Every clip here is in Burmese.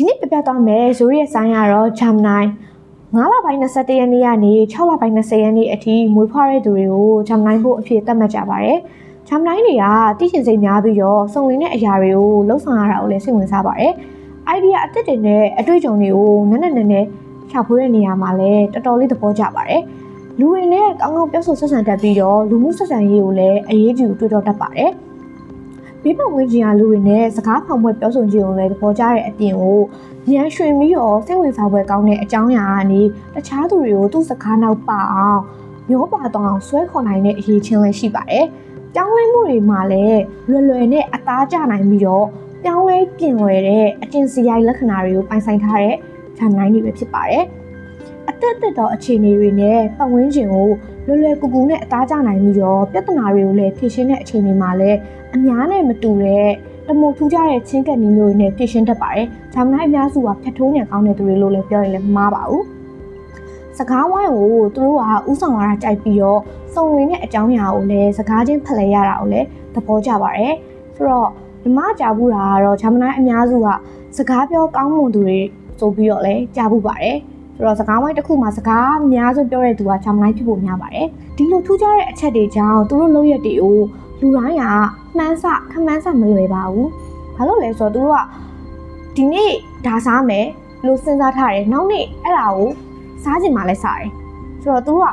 ဒီနေ့ပြပြသွားမယ်ဇိုရီရဲ့ဆိုင်ကတော့ Gemini 9လပိုင်း21ရက်နေ့ကနေ6လပိုင်း20ရက်နေ့အထိမွေးဖွားတဲ့သူတွေကို Gemini ဖို့အဖြစ်သတ်မှတ်ကြပါတယ်။ Gemini တွေကတည်ရှင်စိတ်များပြီးတော့စုံလင်တဲ့အရာတွေကိုလှုပ်ဆောင်ရတာကိုလည်းစိတ်ဝင်စားပါတယ်။ idea အသစ်တွေနဲ့အတွေ့အကြုံတွေကိုနက်နက်နဲနဲရှာဖွေတဲ့နေရာမှာလည်းတော်တော်လေးသဘောကျပါတယ်။လူတွေနဲ့ကောင်းကောင်းပြောဆိုဆက်ဆံတတ်ပြီးတော့လူမှုဆက်ဆံရေးကိုလည်းအရေးကြီးတွေ့တော့တတ်ပါတယ်။ ဘေးပတ်ဝန်းကျင်ကလူတွေနဲ့စကားဖောင်ပွဲပြောဆိုခြင်းကိုလည်းသဘောကျတဲ့အပြင်ကိုရန်ရွှင်ပြီးတော့စိတ်ဝင်စားပွဲကောင်းတဲ့အကြောင်းအရာကနေတခြားသူတွေကိုသူ့စကားနောက်ပါအောင်မျိုးပါတော့အောင်ဆွဲခေါ်နိုင်တဲ့အရေးချင်းလည်းရှိပါတယ်။ပြောင်းလဲမှုတွေမှာလည်းလွယ်လွယ်နဲ့အသားကျနိုင်ပြီးတော့ပြောင်းလဲပြင်ဝယ်တဲ့အကျင့်စရိုက်လက္ခဏာတွေကိုပိုင်ဆိုင်ထားတဲ့ Gemini တွေပဲဖြစ်ပါတယ်။ အသက်သက်သောအခြေအနေတွေနဲ့ပတ်ဝန်းကျင်ကိုလွယ်လွယ်ကူကူနဲ့အသားကျနိုင်ပြီးတော့ပြဿနာတွေကိုလည်းဖြေရှင်းတဲ့အခြေအနေမှာလည်းအများနဲ့မတူတဲ့တမို့ထူးခြားတဲ့ချင်းကပ်နည်းမျိုးတွေနဲ့ဖြည့်ရှင်းတတ်ပါတယ်။ဂျာမနီအများစုကဖြတ်ထိုးညံကောင်းတဲ့သူတွေလို့လည်းပြောရင်လည်းမမှားပါဘူး။စကားဝိုင်းကိုသူတို့ကဥဆောင်ရတာကြိုက်ပြီးတော့စုံဝင်တဲ့အကြောင်းအရာကိုလည်းစကားချင်းဖလှယ်ရတာကိုလည်းသဘောကျပါတယ်။ဆိုတော့ဒီမှာကြားဘူးတာကတော့ဂျာမနီအများစုကစကားပြောကောင်းမွန်သူတွေဆိုပြီးတော့လည်းကြားဘူးပါတယ်။ ဆိုတော့စကားဝိုင်းတစ်ခုမှာစကားအများဆုံးပြောတဲ့သူကဂျာမနီဖြစ်ဖို့များပါတယ်။ဒီလိုထူးခြားတဲ့အချက်တွေကြောင့်သူတို့လုပ်ရက်တွေကိုလူတိုင်းကမှန်းဆခမှန်းဆမလွယ်ပါဘူး။ဘာလို့လဲဆိုတော့သူတို့ကဒီနေ့ဒါစားမယ်လို့စဉ်းစားထားတယ်။နောက်နေ့အဲ့ဒါကိုစားချင်မှလည်းစားတယ်။ဆိုတော့သူတို့က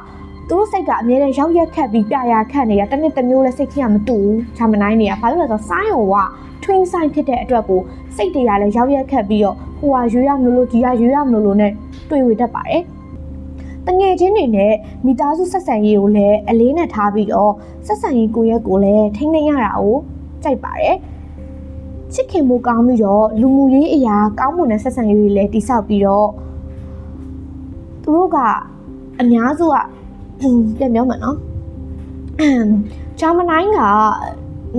သူတို့စိတ်ကအမြဲတမ်းရောက်ရက်ခတ်ပြီးပြရာခတ်နေတာတစ်နှစ်တစ်မျိုးလဲစိတ်ကြီးကမတူဘူး။ဂျာမနိုင်းတွေကဘာလို့လဲဆိုတော့ဆိုင်းဟိုက twin sign ဖြစ်တဲ့အတွက်ကိုစိတ်တွေကလည်းရောက်ရက်ခတ်ပြီးတော့ဟိုကရွေးရမလို့လို့ဒီကရွေးရမလို့လို့နဲ့ တွေ့ဝေတတ်ပါတယ်။တငယ်ချင်းတွေနဲ့မိသားစုဆက်ဆံရေးကိုလည်းအလေးနဲ့ထားပြီးတော့ဆက်ဆံရေးကိုရက်ကိုလည်းထိန်းသိမ်းရတာကိုကြိုက်ပါတယ်။ချစ်ခင်မှုကောင်းပြီးတော့လူမှုရေးအရာကောင်းမွန်တဲ့ဆက်ဆံရေးတွေလည်းတိဆောက်ပြီးတော့သူတို့ကအများစုကပြန်ပြောမယ်နော်။ဂျာမနိုင်းကအ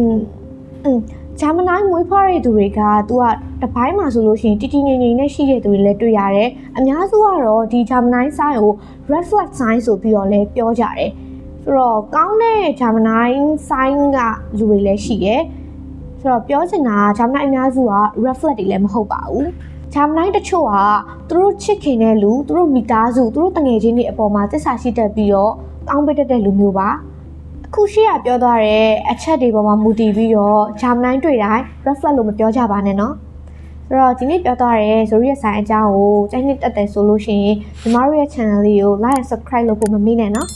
င်းအင်းဂျာမနိုင်းမွေးဖွားတဲ့သူတွေကသူကတပိုင်းမှာဆိုလို့ရှိရင်တည်တည်ငြိမ်ငြိမ်နဲ့ရှိတဲ့သူတွေလည်းတွေ့ရတယ်။အများစုကတော့ဒီဂျာမနိုင်း sign ကို red flag sign ဆိုပြီးတော့လည်းပြောကြတယ်။ဆိုတော့ကောင်းတဲ့ဂျာမနိုင်း sign ကလူတွေလည်းရှိတယ်။ဆိုတော့ပြောချင်တာကဂျာမနိုင်းအများစုက red flag တွေလည်းမဟုတ်ပါဘူး။ဂျာမနိုင်းတချို့ကသူတို့ချစ်ခင်တဲ့လူသူတို့မိသားစုသူတို့တငယ်ချင်းတွေအပေါ်မှာသစ္စာရှိတတ်ပြီးတော့ကောင်းပေးတတ်တဲ့လူမျိုးပါ။အ ခုရှိရပြောသွားတဲ့အချက်တွေပေါ်မှာမူတည်ပြီးတော့ဂျာမနိုင်းတွေ့တိုင်း reflect လို့မပြောကြပါနဲ့နော်ဆိုတော့ဒီနေ့ပြောသွားတဲ့ဇိုရီရဲ့ဆိုင်အကြောင်းကိုစိတ်နှစ်တက်တယ်ဆိုလို့ရှိရင်ညီမတို့ရဲ့ channel လေးကို like and subscribe လုပ်ဖို့မမေ့နဲ့နော်